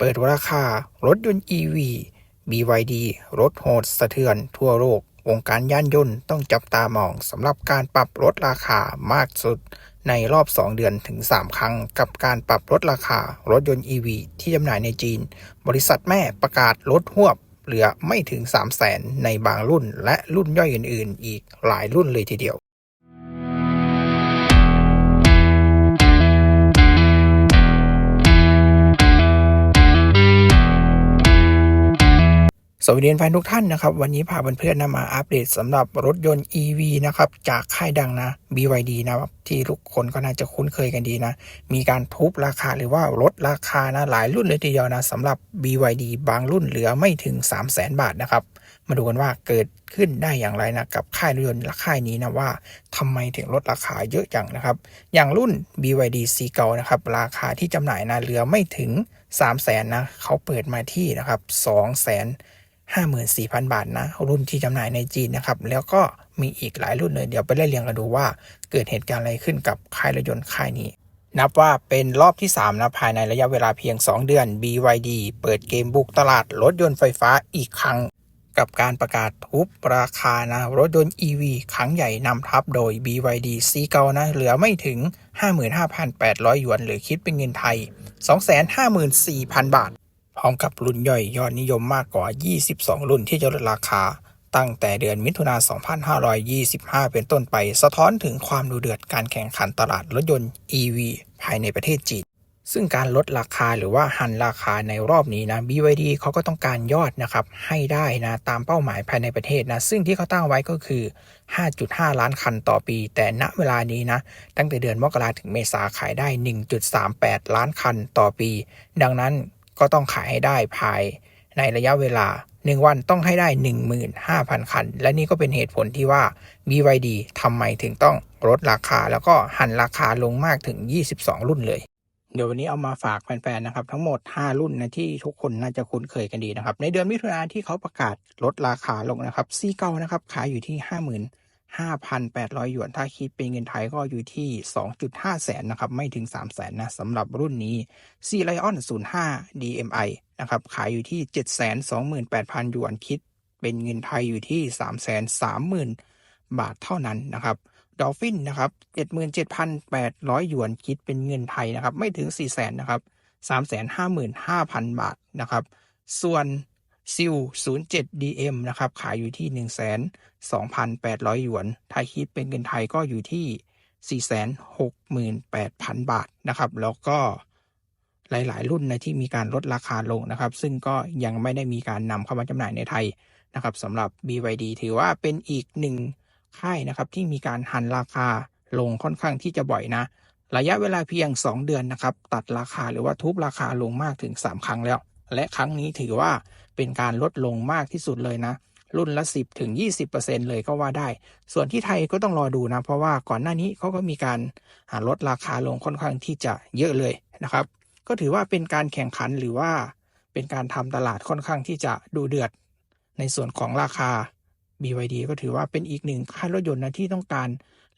เปิดราคารถยนต์ EV BYD รถโหดสะเทือนทั่วโลก วงการยานยนต์ต้องจับตามองสำหรับการปรับลดราคามากสุด ในรอบ 2 เดือนถึง 3 ครั้ง กับการปรับลดราคารถยนต์ EV ที่จำหน่ายในจีน บริษัทแม่ประกาศลดหวบเหลือไม่ถึง 3 0 0แสนในบางรุ่น และรุ่นย่อยอื่น ๆ อีกหลายรุ่นเลยทีเดียว สวัสดีแฟนทุกท่านนะครับ วันนี้พาเพื่อนๆนำมาอัปเดตสำหรับรถยนต์ EV นะครับ จากค่ายดังนะ BYD นะครับ ที่ทุกคนก็น่าจะคุ้นเคยกันดีนะ มีการทุบราคาหรือว่าลดราคานะ หลายรุ่นเลยทีเดียวนะสำหรับ BYD บางรุ่นเหลือไม่ถึง 3 0 0แสนบาทนะครับ มาดูกันว่าเกิดขึ้นได้อย่างไรนะ กับค่ายรถยนต์ค่ายนี้นะว่าทำไมถึงลดราคาเยอะจังนะครับ อย่างรุ่น BYD C เก่านะครับราคาที่จำหน่ายนะเหลือไม่ถึง 3 0 0แสนนะเขาเปิดมาที่นะครับ2 0 0แสน 54,000 บาทนะ รุ่นที่จำหน่ายในจีนนะครับ แล้วก็มีอีกหลายรุ่นเลย เดี๋ยวไปไล่เรียงกันดูว่า เกิดเหตุการณ์อะไรขึ้นกับค่ายรถยนต์ค่ายนี้ นับว่าเป็นรอบที่ 3 นะ ภายในระยะเวลาเพียง 2 เดือน BYD เปิดเกมบุกตลาดรถยนต์ไฟฟ้าอีกครั้ง กับการประกาศทุบราคานะรถยนต์ EV ครั้งใหญ่นำทับโดย BYD ซีเกานะเหลือไม่ถึง 55,800 หยวน หรือคิดเป็นเงินไทย 254,000 บาท พร้อมกับรุ่นย่อยยอดนิยมมากกว่า 22 รุ่นที่จะลดราคา ตั้งแต่เดือนมิถุนายน2525 เป็นต้นไป สะท้อนถึงความดูเดือดการแข่งขันตลาดรถยนต์ EV ภายในประเทศจีน ซึ่งการลดราคาหรือว่าหันราคาในรอบนี้นะ BYD เขาก็ต้องการยอดนะครับ ให้ได้นะ ตามเป้าหมายภายในประเทศนะ ซึ่งที่เขาตั้งไว้ก็คือ 5.5 ล้านคันต่อปี แต่ณเวลานี้นะ ตั้งแต่เดือนมกราถึงเมษาขายได้ 1.38 ล้านคันต่อปี ดังนั้น ก็ต้องขายให้ได้ภายในระยะเวลา 1 วันต้องให้ได้ 15,000 คัน และนี่ก็เป็นเหตุผลที่ว่า BYD ทำไมถึงต้องลดราคาแล้วก็หันราคาลงมากถึง 22 รุ่นเลย เดี๋ยววันนี้เอามาฝากแฟนๆนะครับ ทั้งหมด 5 รุ่นนะที่ทุกคนน่าจะคุ้นเคยกันดีนะครับ ในเดือนมิถุนายนที่เขาประกาศลดราคาลงนะครับซีเก้านะครับขายอยู่ที่ 5,800 หยวน ถ้าคิดเป็นเงินไทยก็อยู่ที่ 2.5 แสนนะครับ ไม่ถึง 3 แสนนะสำหรับรุ่นนี้ C Lion 05 DMI นะครับ ขายอยู่ที่ 728,000 หยวน คิดเป็นเงินไทยอยู่ที่ 330,000 บาทเท่านั้นนะครับดอลฟินนะครับ 77,800 หยวน คิดเป็นเงินไทยนะครับ ไม่ถึง 4 แสนนะครับ 355,000 บาทนะครับ ส่วน ซิล 07 DM นะครับ ขายอยู่ที่ 1 2 8 0 0 หยวน ถ้าคิดเป็นเงินไทยก็อยู่ที่ 468,000 บาทนะครับ แล้วก็หลาย ๆ รุ่นนะที่มีการลดราคาลงนะครับ ซึ่งก็ยังไม่ได้มีการนำเข้ามาจำหน่ายในไทยนะครับสำหรับ BYD ถือว่าเป็นอีกหนึ่งค่ายนะครับที่มีการหันราคาลงค่อนข้างที่จะบ่อยนะ ระยะเวลาเพียง 2 เดือนนะครับ ตัดราคาหรือว่าทุบราคาลงมากถึง 3 ครั้งแล้ว และครั้งนี้ถือว่าเป็นการลดลงมากที่สุดเลยนะ รุ่นละ 10ถึง20%เลยก็ว่าได้ ส่วนที่ไทยก็ต้องรอดูนะ เพราะว่าก่อนหน้านี้เขาก็มีการลดราคาลงค่อนข้างที่จะเยอะเลยนะครับ ก็ถือว่าเป็นการแข่งขันหรือว่าเป็นการทำตลาดค่อนข้างที่จะดูเดือด ในส่วนของราคา BYD ก็ถือว่าเป็นอีกหนึ่งค่ายรถยนต์นะที่ต้องการ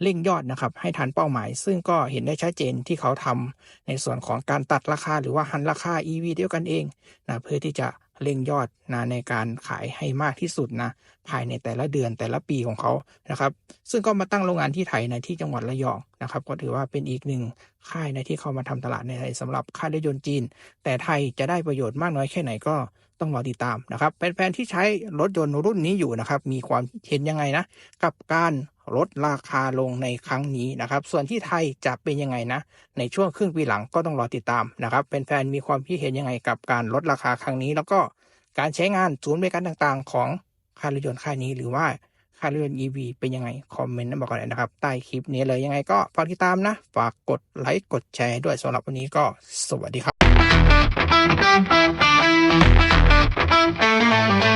เร่งยอดนะครับให้ทันเป้าหมาย ซึ่งก็เห็นได้ชัดเจนที่เขาทำในส่วนของการตัดราคาหรือว่าหันราคา EV เดียวกันเองนะเพื่อที่จะเร่งยอดนะในการขายให้มากที่สุดนะ ภายในแต่ละเดือนแต่ละปีของเขานะครับ ซึ่งก็มาตั้งโรงงานที่ไทยในที่จังหวัดระยองนะครับ ก็ถือว่าเป็นอีกหนึ่งค่ายในที่เขามาทำตลาดในไทยสำหรับค่ายรถยนต์จีน แต่ไทยจะได้ประโยชน์มากน้อยแค่ไหนก็ต้องรอติดตามนะครับแฟนๆที่ใช้รถยนต์รุ่นนี้อยู่นะครับ มีความเห็นยังไงนะ กับการลดราคาลงในครั้งนี้นะครับ ส่วนที่ไทยจะเป็นยังไงนะ ในช่วงครึ่งปีหลังก็ต้องรอติดตามนะครับแฟนๆมีความคิดเห็นยังไงกับการลดราคาครั้งนี้ แล้วก็การใช้งานศูนย์บริการต่างๆ ของ ค่ารถยนต์ค่ายนี้หรือว่าค่ารถยนต์ EV เป็นยังไง คอมเมนต์มาบอกกันนะครับ ใต้คลิปนี้เลยยังไงก็ฝากติดตามนะ ฝากกดไลค์กดแชร์ด้วยสำหรับวันนี้ก็สวัสดีครับ